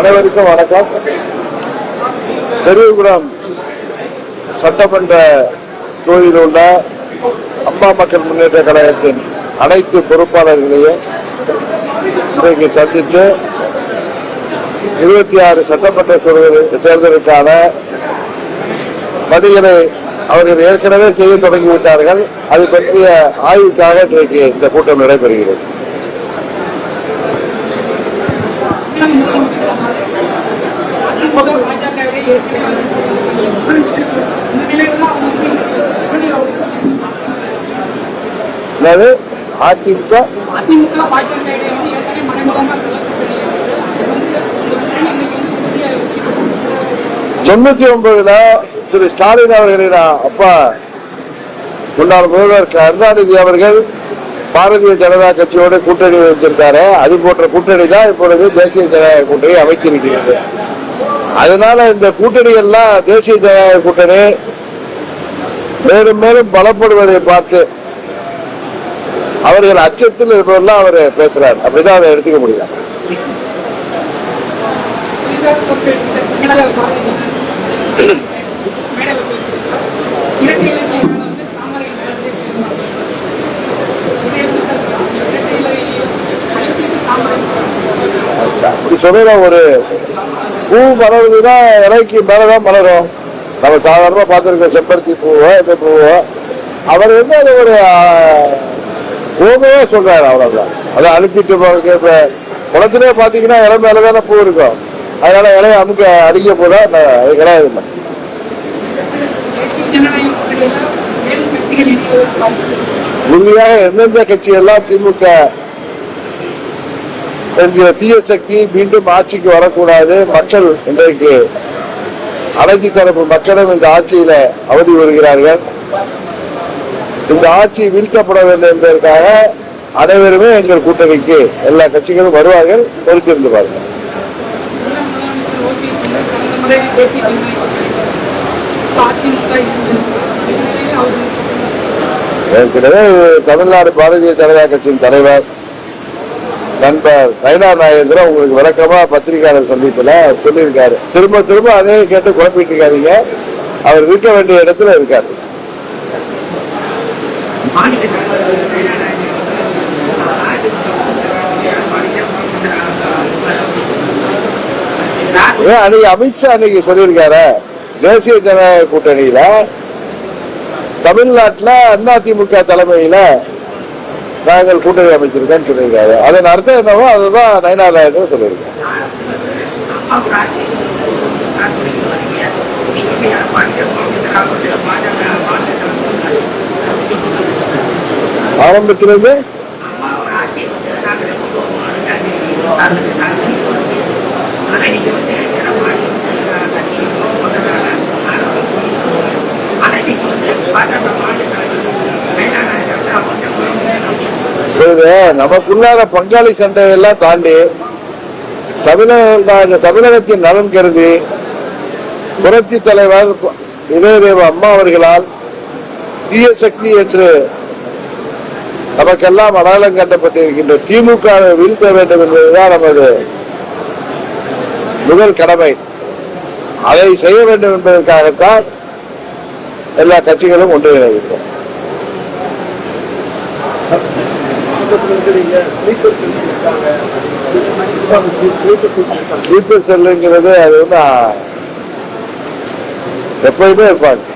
அனைவருக்கும் வணக்கம். பெரியகுளம் சட்டமன்ற தொகுதியில் உள்ள அம்மா மக்கள் முன்னேற்ற கழகத்தின் அனைத்து பொறுப்பாளர்களையும் இன்றைக்கு சந்தித்து இருபத்தி ஆறு சட்டமன்ற தேர்தலுக்கான பணிகளை அவர்கள் ஏற்கனவே செய்ய தொடங்கிவிட்டார்கள். அது பற்றிய ஆய்வுக்காக இன்றைக்கு இந்த கூட்டம் நடைபெறுகிறது. அதாவது அதிமுக? அதிமுக தொண்ணூத்தி ஒன்பதுல திரு ஸ்டாலின் அவர்களின் அப்பா முன்னாள் முதல்வர் கருணாநிதி அவர்கள் பாரதிய ஜனதா கட்சியோட கூட்டணி வச்சிருக்காரு. அது போன்ற கூட்டணி தான் இப்பொழுது தேசிய ஜனநாயக கூட்டணி அமைத்திருக்கிறது. அதனால இந்த கூட்டணி எல்லாம் தேசிய ஜனநாயக கூட்டணி மேலும் மேலும் பலப்படுவதை பார்த்து அவர்கள் அச்சத்தில் இருப்பதெல்லாம் அவர் பேசுறார். அப்படிதான் அதை எடுத்துக்க முடியும். அப்படி சொல்ற ஒரு பூ மலருதுன்னா இலைக்கு மேலதான் மலரும். நம்ம சாதாரணமா பார்த்துருக்கோம் செம்பருத்தி பூவோ இந்த பூவோ அவர் வந்து அது ஒரு பூமையே சொல்றாரு அவ்வளவுதான். அதை அழுத்திட்டு போக இப்ப குளத்திலே பாத்தீங்கன்னா இலை மேலதானே பூ இருக்கும். அதனால இலையை அமுக்க அடிக்க போதா அது கிடையாது உண்மையாக உறுதியாக எந்தெந்த கட்சி எல்லாம் திமுக என்கிற தீய சக்தி மீண்டும் ஆட்சிக்கு வரக்கூடாது. மக்கள் இன்றைக்கு அனைத்து தரப்பு மக்களும் இந்த ஆட்சியில அவதி வருகிறார்கள். இந்த ஆட்சி வீழ்த்தப்பட வேண்டும் என்பதற்காக அனைவருமே எங்கள் கூட்டணிக்கு எல்லா கட்சிகளும் வருவார்கள். பொறுத்திருந்து பாருங்கள். ஏற்கனவே தமிழ்நாடு பாரதிய ஜனதா கட்சியின் தலைவர் நண்பர் நயனா நாயந்திரன் உங்களுக்கு விளக்கமா பத்திரிகையாளர் சந்திப்புல சொல்லியிருக்காரு. திரும்ப திரும்ப அதே கேட்டு குழப்பிட்டு இருக்காதீங்க அவர் இருக்க வேண்டிய இடத்துல இருக்காரு. ஏன் அன்னைக்கு அமித்ஷா அன்னைக்கு சொல்லியிருக்காரு தேசிய ஜனநாயக கூட்டணியில தமிழ்நாட்டுல அதிமுக தலைமையில நாங்கள் கூட்டணி அமைச்சிருக்கோம்னு சொல்லியிருக்காரு. அதன் அர்த்தம் என்னவோ அதுதான் நயனா நாயுடு சொல்லியிருக்காரு. ஆரம்பத்திலிருந்து? சொல்லுது நமக்குள்ளார பங்காளி சண்டையெல்லாம் தாண்டி தமிழக தமிழகத்தின் நலன் கருதி புரட்சி தலைவர் இதயதேவ அம்மா அவர்களால் தீய சக்தி என்று நமக்கெல்லாம் அடையாளம் கட்டப்பட்டிருக்கின்ற திமுக வீழ்த்த வேண்டும் என்பதுதான் நமது முதல் கடமை. அதை செய்ய வேண்டும் என்பதற்காகத்தான் எல்லா கட்சிகளும் ஒன்றிணைகின்றோம் ஸ்லீப்பர் செல்லுங்கிறது அது வந்து எப்பயுமே இருப்பாங்க.